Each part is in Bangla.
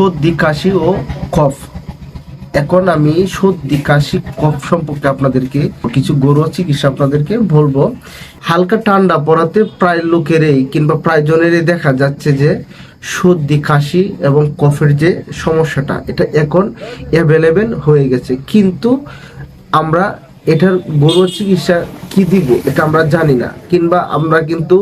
সর্দি কাশি ও কফ। এখন আমি সর্দি কাশি কফ সম্পর্কে আপনাদেরকে কিছু ঘরোয়া চিকিৎসা আপনাদেরকে বলব। হালকা ঠান্ডা পড়াতে প্রায় লোকেরই কিংবা প্রায় জনেরই দেখা যাচ্ছে যে সর্দি কাশি এবং কফের যে সমস্যাটা, এটা এখন অ্যাভেলেবেল হয়ে গেছে। কিন্তু আমরা এটার ঘরোয়া চিকিৎসা কি দিব এটা আমরা জানি না। কিংবা আমরা কিন্তু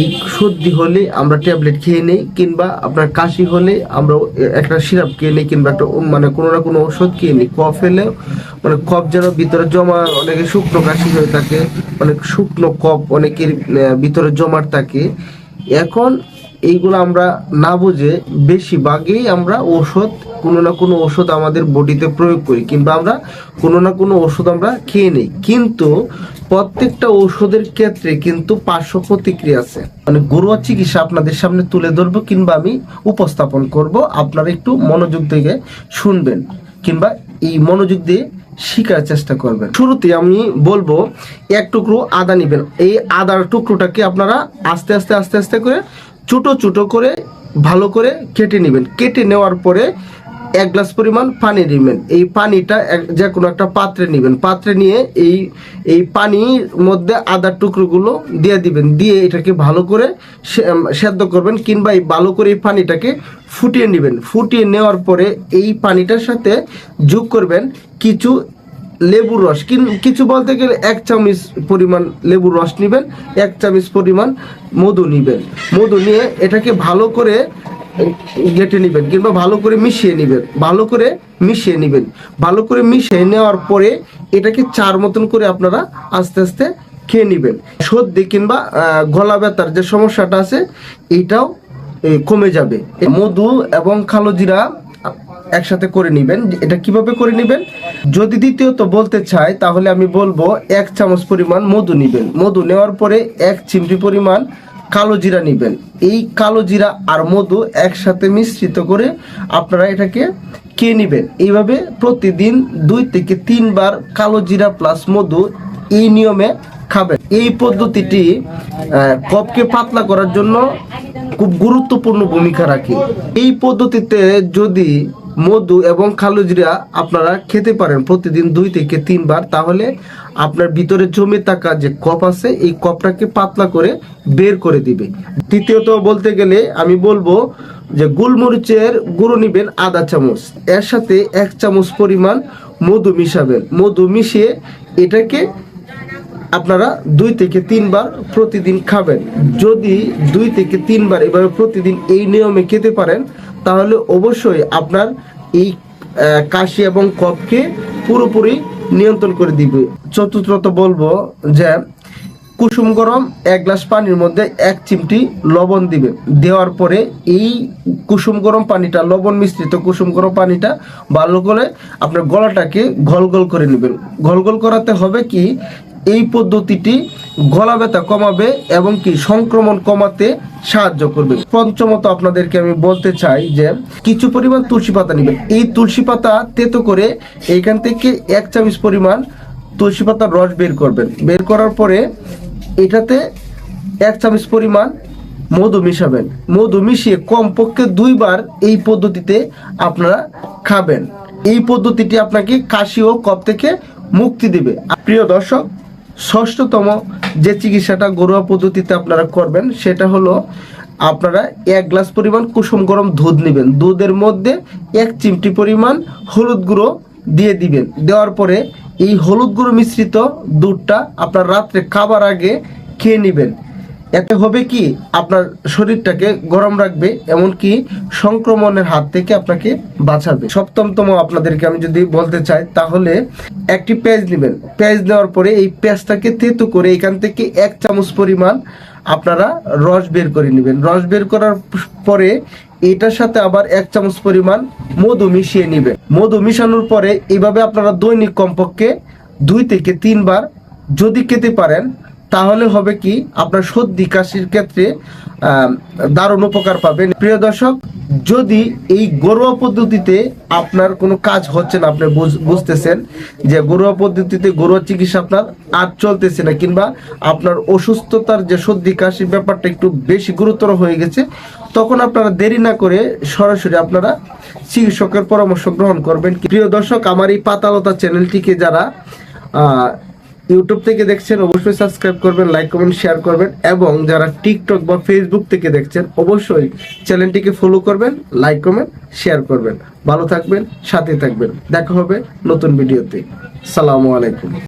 এই সর্দি হলে আমরা ট্যাবলেট খেয়ে নেই, কিংবা আপনার কাশি হলে আমরা একটা সিরাপ খেয়ে নেই, কিংবা একটা মানে কোনো না কোনো ওষুধ খেয়ে নিই। কফ এলে মানে কফ যেন ভিতরে জমা অনেকে শুকনো কাশি হয়ে থাকে, অনেক শুকনো কফ অনেকের ভিতরে জমাট থাকে। এখন এইগুলো আমরা না বুঝে বেশিরভাগই আমরা ওষুধ কোনো না কোনো ওষুধ আমাদের বডিতে প্রয়োগ করি, কিংবা আমরা কোনো না কোনো ওষুধ আমরা খেয়ে নিই। কিন্তু প্রত্যেকটা ওষুধের ক্ষেত্রে কিন্তু পার্শ্ব প্রতিক্রিয়া আছে। মানে ঘরোয়া চিকিৎসা আপনাদের সামনে তুলে ধরবো, কিংবা আমি উপস্থাপন করব। আপনারা একটু মনোযোগ দিয়ে শুনবেন, কিংবা এই মনোযোগ দিয়ে শিকার চেষ্টা করবেন। শুরুতে আমি বলব, এক টুকরো আদা নিবেন। এই আদার টুকরোটাকে আপনারা আস্তে আস্তে আস্তে আস্তে করে ছোটো ছোটো করে ভালো করে কেটে নেবেন। কেটে নেওয়ার পরে এক গ্লাস পরিমাণ পানি নেবেন এই পানিটা যে কোনো একটা পাত্রে নেবেন। পাত্রে নিয়ে এই এই পানির মধ্যে আদার টুকরোগুলো দিয়ে দিবেন। দিয়ে এটাকে ভালো করে সেদ্ধ করবেন কিংবা এই ভালো করে এই পানিটাকে ফুটিয়ে নেবেন। ফুটিয়ে নেওয়ার পরে এই পানিটার সাথে যোগ করবেন কিছু লেবুর রস। কিছু বলতে গেলে এক চামচ পরিমাণ লেবুর রস নেবেন এক চামচ পরিমাণ মধু নেবেন। মধু নিয়ে এটাকে ভালো করে গেটে নেবেন কিংবা ভালো করে মিশিয়ে নেবেন। ভালো করে মিশিয়ে নেবেন। ভালো করে মিশিয়ে নেওয়ার পরে এটাকে চার মতন করে আপনারা আস্তে আস্তে খেয়ে নেবেন। সর্দি কিংবা গলা ব্যথার যে সমস্যাটা আছে এইটাও এ, কমে যাবে। মধু এবং কালো জিরা একসাথে করে নেবেন। এটা কীভাবে করে নেবেন? যদি দ্বিতীয়ত বলতে চাই, তাহলে আমি বলব এক চামচ পরিমাণ মধু নেবেন। মধু নেওয়ার পরে এক চিমটি পরিমাণ কালো জিরা নেবেন। এই কালো জিরা আর মধু একসাথে মিশ্রিত করে আপনারা এটাকে খেয়ে নেবেন। এইভাবে প্রতিদিন দুই থেকে তিনবার কালো জিরা প্লাস মধু এই নিয়মে খাবেন। এই পদ্ধতিটি কফকে পাতলা করার জন্য খুব গুরুত্বপূর্ণ ভূমিকা রাখে। এই পদ্ধতিতে যদি মধু এবং কালোজিরা আপনারা খেতে পারেন প্রতিদিন দুই থেকে তিনবার। তাহলে আপনার ভিতরে জমে থাকা যে কপ আছে, এই কপটাকে পাতলা করে বের করে দিবে। তৃতীয়ত বলতে গেলে আমি বলব যে গোলমরিচের গুঁড়ো নিবেন আধা চামচ। এর সাথে এক চামচ পরিমাণ মধু মিশাবেন। মধু মিশিয়ে এটাকে আপনারা দুই থেকে তিনবার প্রতিদিন খাবেন। যদি দুই থেকে তিনবার এভাবে প্রতিদিন এই নিয়মে খেতে পারেন তাহলে অবশ্যই আপনার এই কাশি এবং কফকে পুরোপুরি নিয়ন্ত্রণ করে দিবে। চতুর্থত বলব যে, কুসুম গরম এক গ্লাস পানির মধ্যে এক চিমটি লবণ দিবে। দেওয়ার পরে এই কুসুম গরম পানিটা, লবণ মিশ্রিত কুসুম গরম পানিটা ভালো করে আপনার গলাটাকে ঘল ঘল করে নেবেন। ঘল ঘল করাতে হবে কি? এই পদ্ধতিটি গলা ব্যথা কমাবে এবং কি সংক্রমণ কমাতে সাহায্য করবে। পঞ্চমত আপনাদেরকে আমি বলতে চাই যে কিছু পরিমাণ তুলসী পাতা নেবেন। এই তুলসী পাতা তেতো করে এইখান থেকে এক চামচ পরিমাণ তুলসী পাতার রস বের করবেন। বের করার পরে এটাতে এক চামচ পরিমাণ মধু মিশাবেন। মধু মিশিয়ে কমপক্ষে দুইবার এই পদ্ধতিতে আপনারা খাবেন। এই পদ্ধতিটি আপনাকে কাশি ও কফ থেকে মুক্তি দেবে। প্রিয় দর্শক ষষ্ঠতম যে চিকিৎসাটা ঘরোয়া পদ্ধতিতে আপনারা করবেন, সেটা হলো আপনারা এক গ্লাস পরিমাণ কুসুম গরম দুধ নেবেন। দুধের মধ্যে এক চিমটি পরিমাণ হলুদ গুঁড়ো দিয়ে দিবেন। দেওয়ার পরে এই হলুদ গুঁড়ো মিশ্রিত দুধটা আপনার রাত্রে খাবার আগে খেয়ে নেবেন। এতে হবে কি, আপনার শরীরটাকে গরম রাখবে, এমনকি সংক্রমণের হাত থেকে আপনাকে বাঁচাবে। সপ্তমতম আপনাদেরকে আমি যদি বলতে চাই, তাহলে একটি পেঁয়াজ নেবেন। পেঁয়াজ নেওয়ার পরে এই পেঁয়াজটাকে তেতো করে এখান থেকে এক চামচ পরিমাণ আপনারা রস বের করে নেবেন। রস বের করার পরে এটার সাথে আবার এক চামচ পরিমাণ মধু মিশিয়ে নেবেন। মধু মিশানোর পরে এইভাবে আপনারা দৈনিক কমপক্ষে দুই থেকে তিনবার যদি খেতে পারেন তাহলে হবে কি, আপনার সর্দি, কাশির ক্ষেত্রে দারুণ উপকার পাবেন। প্রিয় দর্শক, যদি এই ঘরোয়া পদ্ধতিতে আপনার কোনো কাজ হচ্ছে না, আপনি বুঝ- বুঝতেছেন যে ঘরোয়া পদ্ধতিতে ঘরোয়া চিকিৎসা আপনার আর চলতেছে না, কিংবা আপনার অসুস্থতার যে সর্দি, কাশির ব্যাপারটা একটু বেশি গুরুতর হয়ে গেছে, তখন আপনারা দেরি না করে সরাসরি আপনারা চিকিৎসকের পরামর্শ গ্রহণ করবেন। প্রিয় দর্শক, আমার এই পাতালতা চ্যানেলটিকে যারা ইউটিউব থেকে দেখছেন, অবশ্যই সাবস্ক্রাইব করবেন লাইক কমেন্ট শেয়ার করবেন এবং যারা টিকটক বা ফেসবুক থেকে দেখছেন, অবশ্যই চ্যানেলটিকে ফলো করবেন লাইক কমেন্ট শেয়ার করবেন। ভালো থাকবেন, সাথে থাকবেন। দেখা হবে নতুন ভিডিওতে সালামু আলাইকুম।